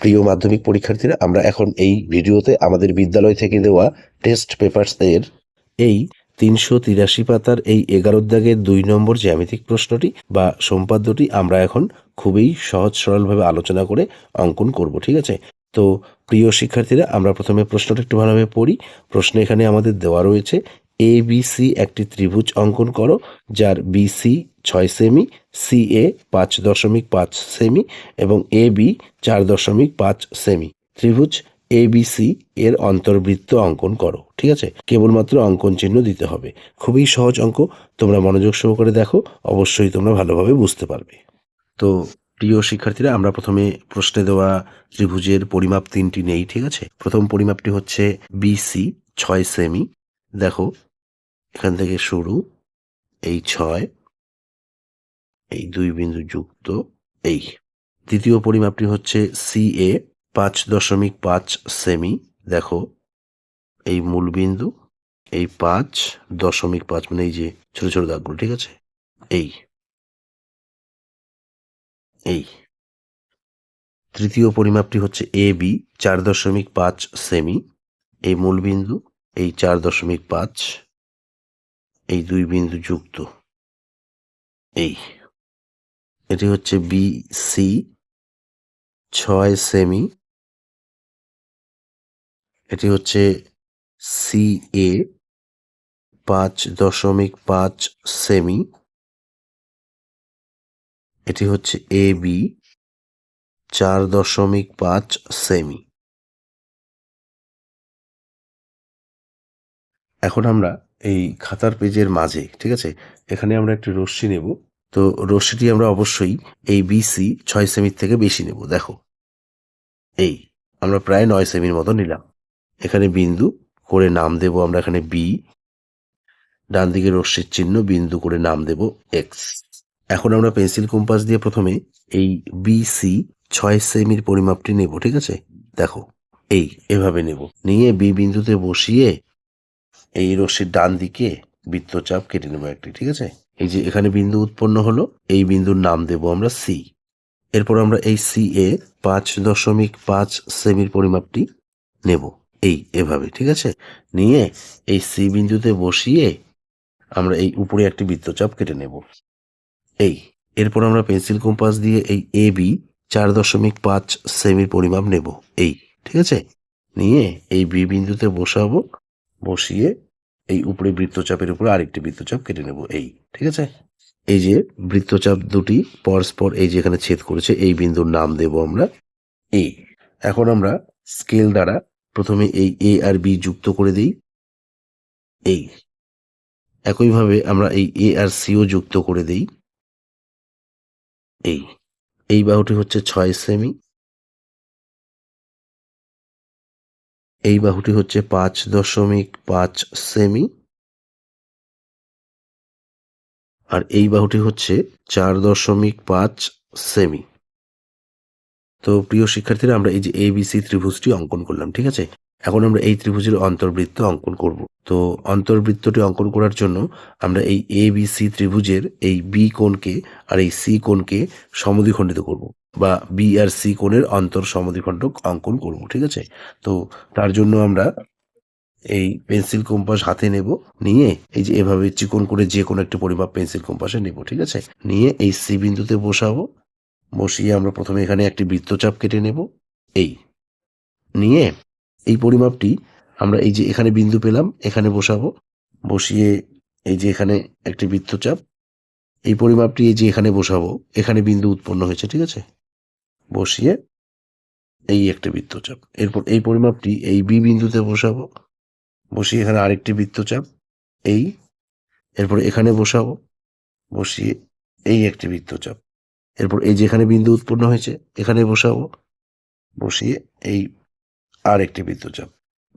প্রিয় মাধ্যমিক পরীক্ষার্থীরা, আমরা এখন এই ভিডিওতে আমাদের বিদ্যালয় থেকে দেওয়া টেস্ট পেপারস এর এই তিনশো তিরাশি পাতার এই এগারো দাগের দুই নম্বর জ্যামিতিক প্রশ্নটি বা সম্পাদ্যটি আমরা এখন খুবই সহজ সরলভাবে আলোচনা করে অঙ্কন করব, ঠিক আছে? তো প্রিয় শিক্ষার্থীরা, আমরা প্রথমে প্রশ্নটা একটু ভালোভাবে পড়ি। প্রশ্ন এখানে আমাদের দেওয়া রয়েছে এ বি সি একটি ত্রিভুজ অঙ্কন করো, যার বিসি ছয় সেমি, সি এ পাঁচ দশমিক পাঁচ সেমি এবং এ বি চার দশমিক পাঁচ সেমি। ত্রিভুজ এ বি সি এর অন্তর্বৃত্ত অঙ্কন করো, ঠিক আছে? কেবলমাত্র অঙ্কন চিহ্ন দিতে হবে। খুবই সহজ অঙ্ক, তোমরা মনোযোগ সহকারে দেখো, অবশ্যই তোমরা ভালোভাবে বুঝতে পারবে। তো প্রিয় শিক্ষার্থীরা, আমরা প্রথমে প্রশ্নে দেওয়া ত্রিভুজের পরিমাপ তিনটি নেই, ঠিক আছে? প্রথম পরিমাপটি হচ্ছে বিসি ছয় সেমি। দেখো, এখান থেকে শুরু, এই ছয় এই দুই বিন্দু যুক্ত এই। দ্বিতীয় পরিমাপটি হচ্ছে সি এ পাঁচ দশমিক পাঁচ সেমি। দেখো, এই মূল বিন্দু, এই পাঁচ দশমিক পাঁচ মানে এই যে ছোট ছোট দাগগুলো, ঠিক আছে? এই। এই। তৃতীয় পরিমাপটি হচ্ছে এ বি চার দশমিক পাঁচ সেমি। এই মূল বিন্দু, এই চার দশমিক পাঁচ। এই দুই বিন্দু যুক্ত। এই। এটি হচ্ছে বি সি ছয় সেমি এটি হচ্ছে সি এ পাঁচ দশমিক পাঁচ সেমি এটি হচ্ছে এ বি চার দশমিক পাঁচ সেমি এখন আমরা এই খাতার পেজের মাঝে, ঠিক আছে? এখানে আমরা একটি রশ্মি নেব। তো রশ্মিটি আমরা অবশ্যই এই বিসি ছয় সেমির থেকে বেশি নেব, দেখো। এই, আমরা প্রায় নয় সেমির মতো নিলাম। এখানে বিন্দু, করে নাম দেব আমরা এখানে বি ডান দিকে রশ্মির চিহ্ন, বিন্দু, করে নাম দেব এক্স এখন আমরা পেন্সিল কম্পাস দিয়ে প্রথমে এই বিসি ছয় সেমির পরিমাপটি নেব, ঠিক আছে? দেখো, এই, এভাবে নেব। নিয়ে বি বিন্দুতে বসিয়ে এই রশ্মির ডান দিকে বৃত্তচাপ কেটে নেব একটি, ঠিক আছে? এই যে এখানে বিন্দু উৎপন্ন হলো, এই বিন্দুর নাম দেব আমরা সি এরপর আমরা এই সি এ পাঁচ দশমিক পাঁচ সেমির পরিমাপটি নেব। এই, এভাবে, ঠিক আছে? নিয়ে এই সি বিন্দুতে বসিয়ে আমরা এই উপরে একটি বৃত্তচাপ কেটে নেব। এই, এরপর আমরা পেন্সিল কম্পাস দিয়ে এই এ বি চার দশমিক পাঁচ সেমির পরিমাপ নেব। এই, ঠিক আছে? নিয়ে এই বি বিন্দুতে বসাবো, বসিয়ে এই উপরে বৃত্তচাপের উপরে আরেকটি বৃত্তচাপ কেটে নেব, এই, ঠিক আছে? এই যে বৃত্তচাপ দুটি পরস্পর এই যে এখানে ছেদ করেছে, এই বিন্দুর নাম দেব আমরা এই এখন আমরা স্কেল দ্বারা প্রথমে এই এ আর বি যুক্ত করে দিই এই একইভাবে আমরা এই এ আর সিও যুক্ত করে দেই এই এই বাহুটি হচ্ছে ছয় সেমি এই বাহুটি হচ্ছে পাঁচ দশমিক পাঁচ সেমি। আর এই বাহুটি হচ্ছে চার দশমিক পাঁচ সেমি। তো প্রিয় শিক্ষার্থীরা, আমরা এই যে এবিসি ত্রিভুজটি অঙ্কন করলাম, ঠিক আছে? এখন আমরা এই ত্রিভুজের অন্তর্বৃত্ত অঙ্কন করব। তো অন্তর্বৃত্তটি অঙ্কন করার জন্য আমরা এই এ বি সি ত্রিভুজের এই বি কোণকে আর এই সি কোণকে সমদ্বিখণ্ডিত করব। বা বি আর সি কোণের অন্তর সমদ্বিখণ্ডক অঙ্কন করব, ঠিক আছে? তো তার জন্য আমরা এই পেন্সিল কম্পাস হাতে নেব, নিয়ে এই যে এভাবে চিকন করে যে কোনো একটা পরিমাপ পেন্সিল কম্পাসে নেব, ঠিক আছে? নিয়ে এই সি বিন্দুতে বসাবো, বসিয়ে আমরা প্রথমে এখানে একটি বৃত্তচাপ কেটে নেব, এই। নিয়ে এই পরিমাপটি আমরা এই যে এখানে বিন্দু পেলাম, এখানে বসাবো, বসিয়ে এই যে এখানে একটি বৃত্তচাপ, এই পরিমাপটি এই যে এখানে বসাবো, এখানে বিন্দু উৎপন্ন হয়েছে, ঠিক আছে? বসিয়ে এই একটা বৃত্তচাপ। এরপর এই পরিমাপটি এই বি বিন্দুতে বসাবো। বসিয়ে এখানে আরেকটি বৃত্তচাপ, এই। এরপর এখানে বসাবো, বসিয়ে এই একটি বৃত্তচাপ। এরপর এই যেখানে বিন্দু উৎপন্ন হয়েছে, এখানে বসাবো, বসিয়ে এই আর একটি বৃত্তচাপ।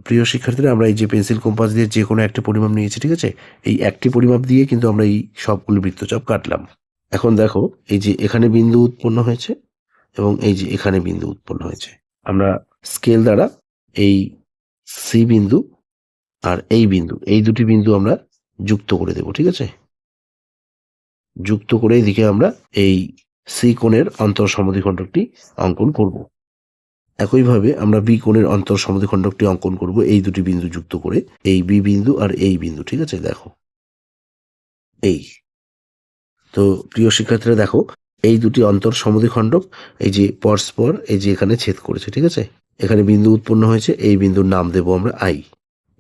প্রিয় শিক্ষার্থীরা, আমরা এই যে পেন্সিল কম্পাস দিয়ে যে কোনো একটা পরিমাপ নিয়েছি, ঠিক আছে? এই একটি পরিমাপ দিয়ে কিন্তু আমরা এই সবগুলো বৃত্তচাপ কাটলাম। এখন দেখো, এই যে এখানে বিন্দু উৎপন্ন হয়েছে এবং এই যে এখানে বিন্দু উৎপন্ন হয়েছে। আমরা স্কেল দ্বারা এই সি বিন্দু আর এই বিন্দু, এই দুটি বিন্দু আমরা যুক্ত করে দেব, ঠিক আছে? যুক্ত করে এদিকে আমরা এই সি কোণের অন্তর সমদ্বিখণ্ডকটি অঙ্কন করব। একইভাবে আমরা বি কোণের অন্তর সমদ্বিখণ্ডকটি অঙ্কন করব এই দুটি বিন্দু যুক্ত করে, এই বি বিন্দু আর এই বিন্দু, ঠিক আছে? দেখো, এই। তো প্রিয় শিক্ষার্থীরা, দেখো এই দুটি অন্তর সমদ্বিখণ্ডক, এই যে পরস্পর, এই যে এখানে ছেদ করেছে, ঠিক আছে? এখানে বিন্দু উৎপন্ন হয়েছে, এই বিন্দুর নাম দেব আমরা আই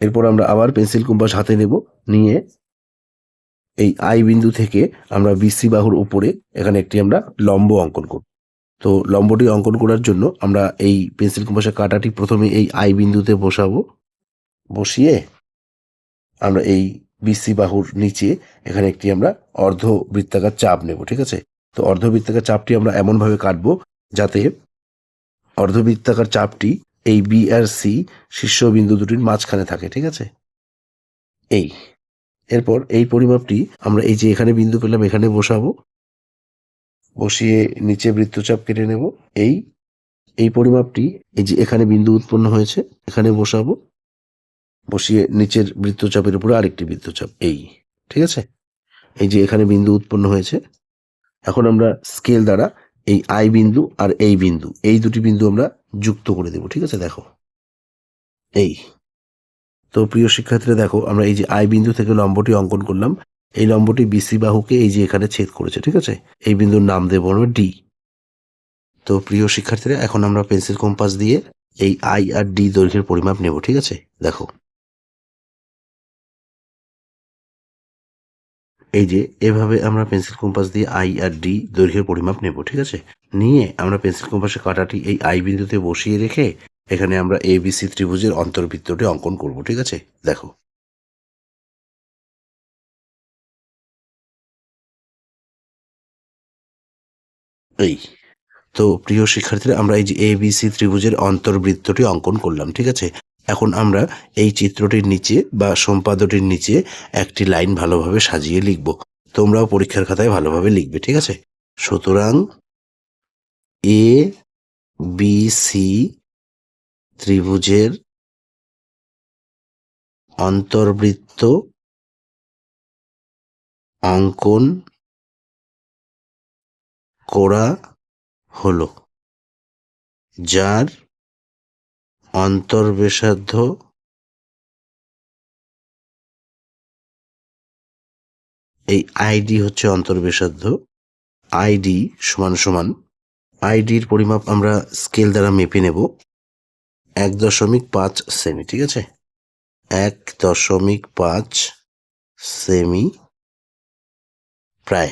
এরপর আমরা আবার পেন্সিল কুম্পাস হাতে নেব, নিয়ে এই আই বিন্দু থেকে আমরা বিসি বাহুর উপরে এখানে একটি আমরা লম্ব অঙ্কন করব। তো লম্বটি অঙ্কন করার জন্য আমরা এই পেন্সিল কুম্পাসের কাঁটাটি প্রথমে এই আই বিন্দুতে বসাবো। বসিয়ে আমরা এই বিসি বাহুর নিচে এখানে একটি আমরা অর্ধ বৃত্তাকার চাপ নেব, ঠিক আছে? তো অর্ধ বৃত্তাকার চাপটি আমরা এমনভাবে কাটব যাতে অর্ধ বৃত্তাকার চাপটি এই বি আর সি শীর্ষবিন্দু দুটির মাঝখানে থাকে, ঠিক আছে? এই। এরপর এই পরিমাপটি আমরা এই যে এখানে বিন্দু পেলাম, এখানে বসাবো। বসিয়ে নিচে বৃত্তচাপ কেটে নেব। এই এই পরিমাপটি এই যে এখানে বিন্দু উৎপন্ন হয়েছে, এখানে বসাবো। বসিয়ে নিচের বৃত্তচাপের উপরে আরেকটি বৃত্তচাপ, এই, ঠিক আছে? এই যে এখানে বিন্দু উৎপন্ন হয়েছে এখন আমরা স্কেল দ্বারা এই আই বিন্দু আর এই বিন্দু, এই দুটি বিন্দু আমরা যুক্ত করে দেব, ঠিক আছে? দেখো। এই। তো প্রিয় শিক্ষার্থীরা, দেখো, আমরা এই যে আই বিন্দু থেকে লম্বটি অঙ্কন করলাম, এই লম্বটি বিসি বাহুকে এই যে এখানে ছেদ করেছে, ঠিক আছে? এই বিন্দুর নাম দেবো আমরা ডি তো প্রিয় শিক্ষার্থীরা, এখন আমরা পেন্সিল কম্পাস দিয়ে এই আই আর ডি দৈর্ঘ্যের পরিমাপ নেব, ঠিক আছে? দেখো। এই যে, এভাবে আমরা পেন্সিল কম্পাস দিয়ে আই আর ডি দৈর্ঘ্যের পরিমাপ নেব, ঠিক আছে? নিয়ে আমরা পেন্সিল কম্পাসের কাঁটাটি এই আই বিন্দুতে বসিয়ে রেখে এখানে আমরা এ বি সি ত্রিভুজের অন্তর্বৃত্তটি অঙ্কন করব, ঠিক আছে? দেখো। এই। তো, প্রিয় শিক্ষার্থীরা, আমরা এই যে এ বি সি ত্রিভুজের অন্তর্বৃত্তটি অঙ্কন করলাম, ঠিক আছে? এখন আমরা এই চিত্রটির নিচে বা সম্পাদটির নিচে একটি লাইন ভালোভাবে সাজিয়ে লিখব। তোমরাও পরীক্ষার খাতায় ভালোভাবে লিখবে, ঠিক আছে? সুতরাং এ বি সি ত্রিভুজের অন্তর্বৃত্ত অঙ্কন করা হলো, যার অন্তর্বেশার্ধ এই আইডি হচ্ছে অন্তর্বেশার্ধ আইডি সমান সমান। আইডির পরিমাপ আমরা স্কেল দ্বারা মেপে নেব। এক দশমিক পাঁচ সেমি, ঠিক আছে? এক দশমিক পাঁচ সেমি প্রায়।